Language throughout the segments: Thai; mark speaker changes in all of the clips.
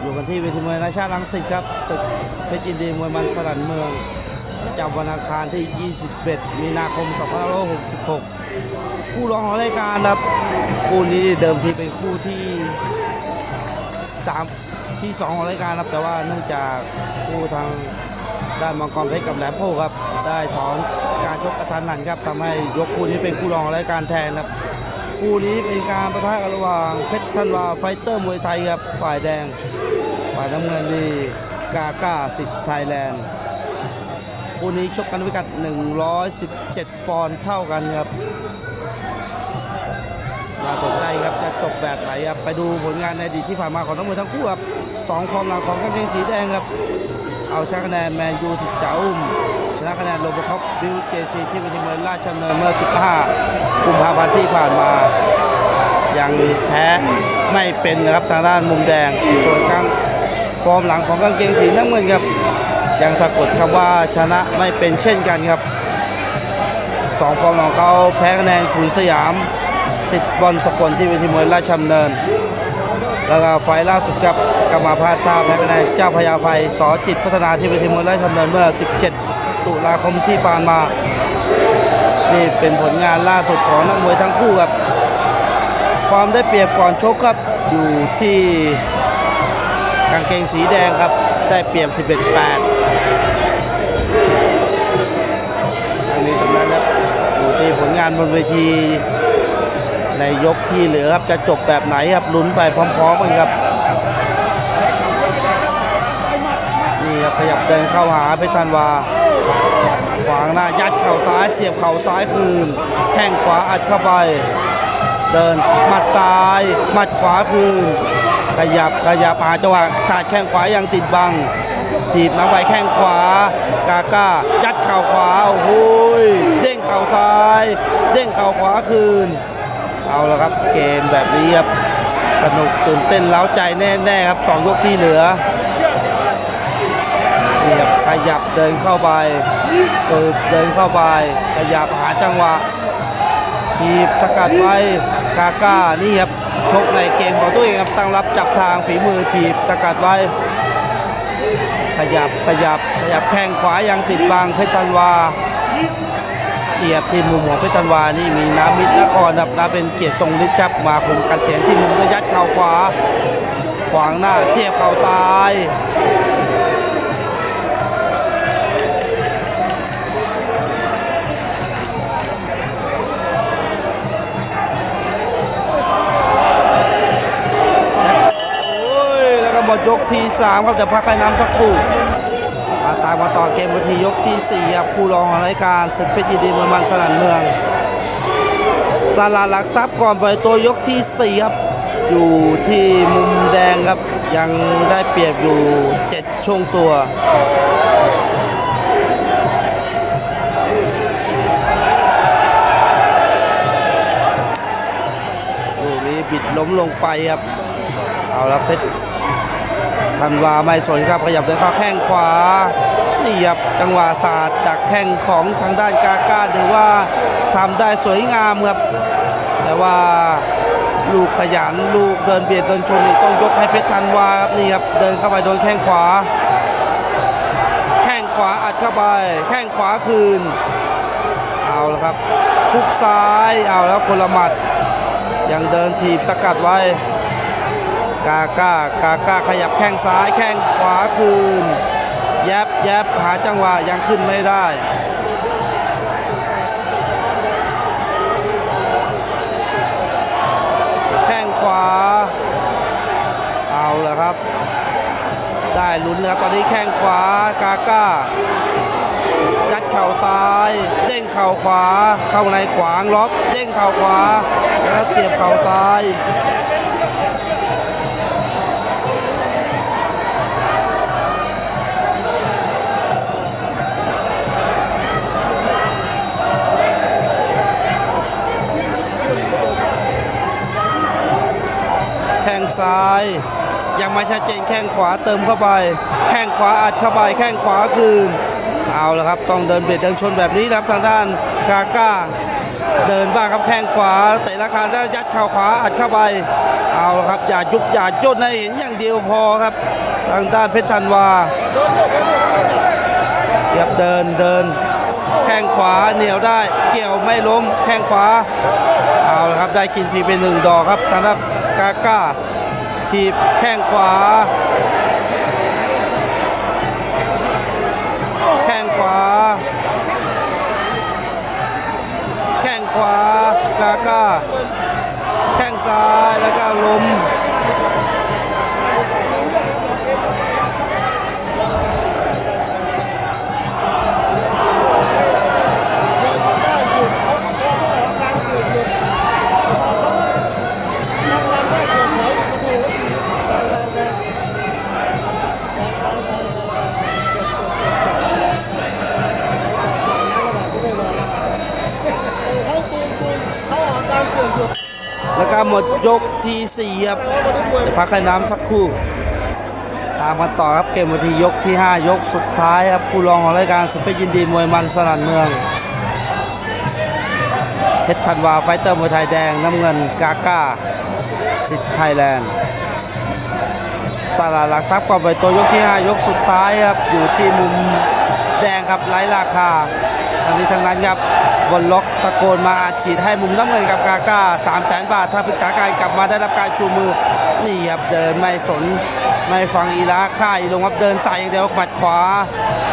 Speaker 1: อยู่กันที่เวทีมวยนาชาติรังสิตครับศึกเพชรยินดีมวยมันสลันเมืองประจำวันอังคารที่ 21 มีนาคม 2566 คู่รองของรายการครับ คู่นี้เดิมทีเป็นคู่ที่ 3 ที่ 2 ของรายการครับ แต่ว่าเนื่องจากคู่ทางด้านมังกรเพชรกับแหลมโพครับ ได้ถอนการชกกระทันหันครับทำให้ยกคู่นี้เป็นคู่รองของรายการแทนครับคู่นี้เป็นการประทะกันระหว่างเพชรธันวาไฟเตอร์มวยไทยครับฝ่ายแดง ฝ่ายน้ำเงินนี่กาก้าสิทธิ์ไทยแลนด์คู่นี้ชกกันพิกัด 117 ปอนด์เท่ากันครับน่าสนใจครับจะจบแบบไหนครับไปดูผลงานในอดีตที่ผ่านมาของทั้งมวยทั้งคู่ครับสองฟอร์มหลังของกางเกงสีแดงครับ เอาชนะคะแนนแมนยูสิทธิ์จ่าอุ้มชนะคะแนนโรบคอปบิวเจซีที่เป็นทีมเมืองราชดำเนินเมื่อ 15 กุมภาพันธ์ที่ผ่านมา ยังแพ้ไม่เป็นนะครับทางด้านมุมแดงส่วนกลาง ฟอร์มหลังของกางเกงสีน้ำเงินครับ ยังสะกดคำว่าชนะไม่เป็นเช่นกันครับสองฟอร์มของเขาแพ้คะแนนขุนสยามสิทธิ์บอลสกลที่เวทีมวยราชดำเนิน แล้วก็ไฟล์ล่าสุดครับกรรมาพาท่าแพ้คะแนนเจ้าพญาไฟสอจิตพัฒนาที่เวทีมวยราชดำเนินเมื่อ 17 ตุลาคมที่ผ่านมา นี่เป็นผลงานล่าสุดของนักมวยทั้งคู่ครับ ความได้เปรียบก่อนชกครับอยู่ที่ กางเกงสีแดงครับ ได้เปรียบ 11-8อันนี้ตรงนั้นครับอยู่ที่ผลงานบนเวที ในยกที่เหลือครับ จะจบแบบไหนครับลุ้นไปพร้อมๆกันครับ นี่ครับขยับเดินเข้าหาเพชรธันวาขวางหน้ายัดเข่าซ้ายเสียบเข่าซ้ายคืน แข้งขวาอัดเข้าไป เดินหมัดซ้ายหมัดขวาคืน ขยับขยับหาจังหวะสาดแข้งขวายังติดบัง ถีบน้ำไปแข้งขวา กาก้ายัดเข่าขวาโอ้โหยเด้งเข่าซ้าย เด้งเข่าขวาคืน เอาละครับเกมแบบนี้ครับสนุกตื่นเต้นเล้าใจแน่ ๆ ครับสองยกที่เหลือนี่ครับขยับเดินเข้าไปสืบเดินเข้าไป ขยับหาจังหวะ ทีบสกัดไว้ กาก้านี่ครับ ชกในเกมของตัวเองครับตั้งรับจับทางฝีมือทีบสกัดไว้ ขยับขยับขยับแข้งขวายังติดบังเพชรธันวาเกียรติที่มุมของเพชรธันวานี่มีน้ำมิตรนครนับนาเป็นเกียรติทรงฤทธิ์ครับมาคุมกันเสียงที่มุมด้วยยัดเข่าขวา ขวางหน้าเสียบเข่าซ้าย ก็หมดยกที่3ครับจะพักให้น้ำสักครู่มาตามมาต่อเกมวันทียกที่4ครับคู่รองของรายการศึกเพชรยินดีเมืองมันสนั่นเมืองตลาดหลักทรัพย์ก่อนไปตัวยกทีสี่4ครับอยู่ที่มุมแดงครับยังได้เปรียบอยู่ 7 ช่วงตัวลูกนี้บิดล้มลงไปครับ เอาละเพชร ธันวาไม่สนครับขยับเดินเข้าแข้งขวานี่ครับจังหวะศาสตร์จากแข้งของทางด้านกาก้าถือว่าทำได้สวยงามครับแต่ว่าลูกขยันลูกเดินเบียดเดินชนนี่ต้องยกให้เพชรธันวาครับนี่ครับเดินเข้าไปโดนแข้งขวา แข้งขวาอัดเข้าไป แข้งขวาคืน เอาและครับคุกซ้ายเอาแล้วคนละหมัด ยังเดินถีบสกัดไว้ กาก้ากาก้าขยับแข้งซ้ายแข้งขวาคืน แยบแยบหาจังหวะยังขึ้นไม่ได้แข้งขวา เอาละครับ ได้ลุ้นนะครับตอนนี้แข้งขวากาก้ายัดเข่าซ้าย เด้งเข่าขวา เข้าในขวางล็อก เด้งเข่าขวา แล้วเสียบเข่าซ้าย ซ้าย ยังไม่ชัดเจนแข้งขวาเติมเข้าไป แข้งขวาอัดเข้าไป แข้งขวาคืน เอาละครับต้องเดินเบียดเดินชนแบบนี้ครับทางด้านกาก้า เดินบ้างครับแข้งขวาเตะราคาแล้วยัดเข่าขวาอัดเข้าไป เอาละครับอย่ายุบอย่าย่นให้เห็นอย่างเดียวพอครับ ทางด้านเพชรธันวาเรียบเดินเดิน แข้งขวาเหนียวได้ เกี่ยวไม่ล้มแข้งขวาเอาละครับได้กินฟรีไปหนึ่งดอกครับทางด้านกาก้า ทีบแข้งขวา แข้งขวา แข้งขวากากา ยกที่สี่ครับเดี๋ยวพักให้น้ำสักครู่ ตามกันต่อครับเกมวันที่ยกที่ 5 ยกสุดท้ายครับคู่รองของรายการสุดเพชรยินดีมวยมันสนั่นเมืองเพชรธันวาไฟเตอร์มวยไทยแดงน้ำเงินกาก้าสิทธิ์ไทยแลนด์ตลาดหลักทรัพย์ก่อนไปตัวยกที่ 5 ยกสุดท้ายครับ อยู่ที่มุมแดงครับไร้ราคา ทั้งนี้ทั้งนั้นครับบนล็อกตะโกนมาฉีดให้มุมน้ำเงินกับกาก้า3 0 0 0 0 0บาท ถ้าพิจารการกลับมาได้รับการชูมือนี่ครับเดินไม่สนไม่ฟังอีลาค่ายลงครับเดินใส่อย่างเดียวหมัดขวา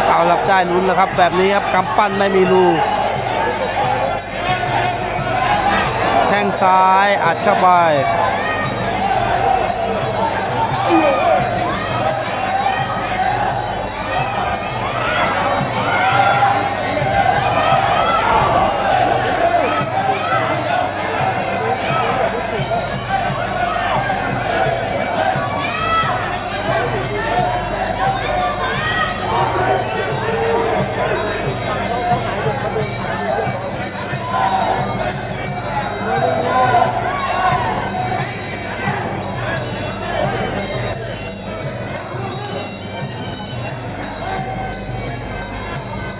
Speaker 1: เอารับได้ลุ้นแล้วครับ แบบนี้ครับกำปั้นไม่มีรูแทงซ้ายอัดเข้าไป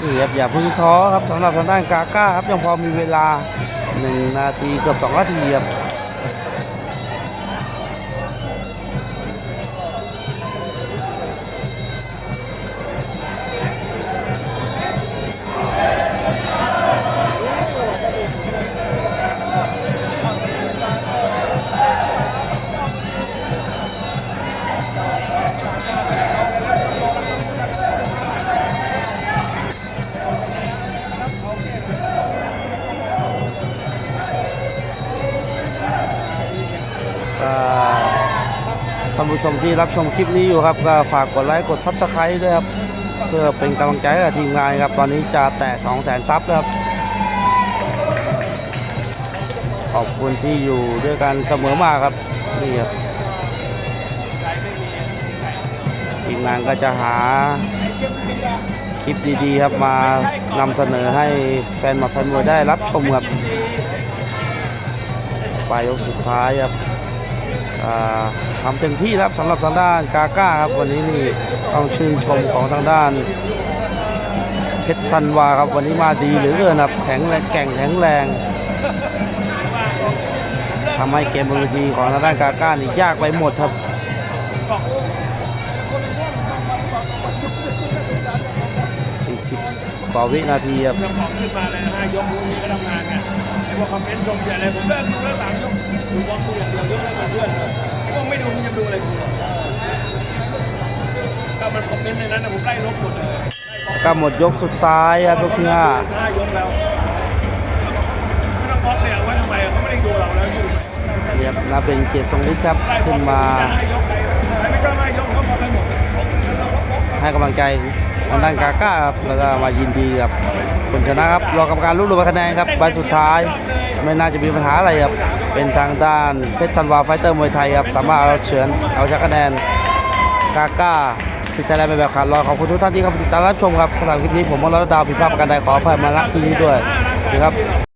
Speaker 1: นี่ครับอย่าเพึ่งท้อครับสำหรับทางด้านกาก้าครับยังพอมีเวลา 1 นาทีเกือบ2นาทีครับ ท่านผู้ชมที่รับชมคลิปนี้อยู่ครับก็ฝากกดไลค์กดซับสไครต์ด้วยครับเพื่อเป็นกำลังใจกับทีมงานครับตอนนี้จะแตะ2 0 0 0 0 0ซับครับ ขอบคุณที่อยู่ด้วยกันเสมอมาครับนี่ครับทีมงานก็จะหาคลิปดีๆครับมานำเสนอให้แฟนหมาแฟนมวยได้รับชมครับปลายยกสุดท้ายครับ ทำเต็มที่ครับสำหรับทางด้านกาก้าครับวันนี้นี่ต้องชื่นชมของทางด้าน เพชรธันวาครับวันนี้มาดีเหลือเกินครับแข็งแรงแก่งแข็งแรงทำให้เกมบนเวทีของทางด้านกาก้านี่ยากไปหมดครับอีกสิบกว่าวินาทีครับ
Speaker 2: ถ้อกขึ้นมาเลยห้ายกนี้ก็ทำงานไงไอ้พวกคอมเมนต์ชมอะไรผมเลิกดูแล้วหลังยก ดูบอลดูอย่างเดียวยกให้กับเพื่อนเลยไอ้พวกไม่ดูมันจะดูอะไรกูก็มันคอมเมนต์ในนั้นนะผมไล่ลบหมดเลย
Speaker 1: ก็หมดยกสุดท้ายครับยกที่ห้า
Speaker 2: ห้ายกแล้วไม่ต้องบล็อกเลยเอาทำไมเขาไม่ได้ดูเราแล้วอยู่
Speaker 1: เรียบนาเป็นเกียรติทรงฤทธิ์ครับขึ้
Speaker 2: น
Speaker 1: มา
Speaker 2: ใครไม่ชอบห้ยกก็บล็อกให้หมด
Speaker 1: ให้กำลังใจทางด้านกาก้าครับแล้วก็มายินดีกับคนชนะครับรอกรรมการรวบรวมคะแนนครับใบสุดท้าย ไม่น่าจะมีปัญหาอะไรครับ เป็นทางด้านเพชรธันวาไฟเตอร์มวยไทยครับ สามารถเอาเฉือนเอาชนะคะแนนกาก้าสิทธิ์ไทยแลนด์ไปแบบขาดลอยขอบคุณทุกท่านที่เข้ามาติดตามรับชมครับสำหรับคลิปนี้ผมมอลดาวผิดพลาดประการใดขออภัยมาณที่นี้ด้วยนะครับ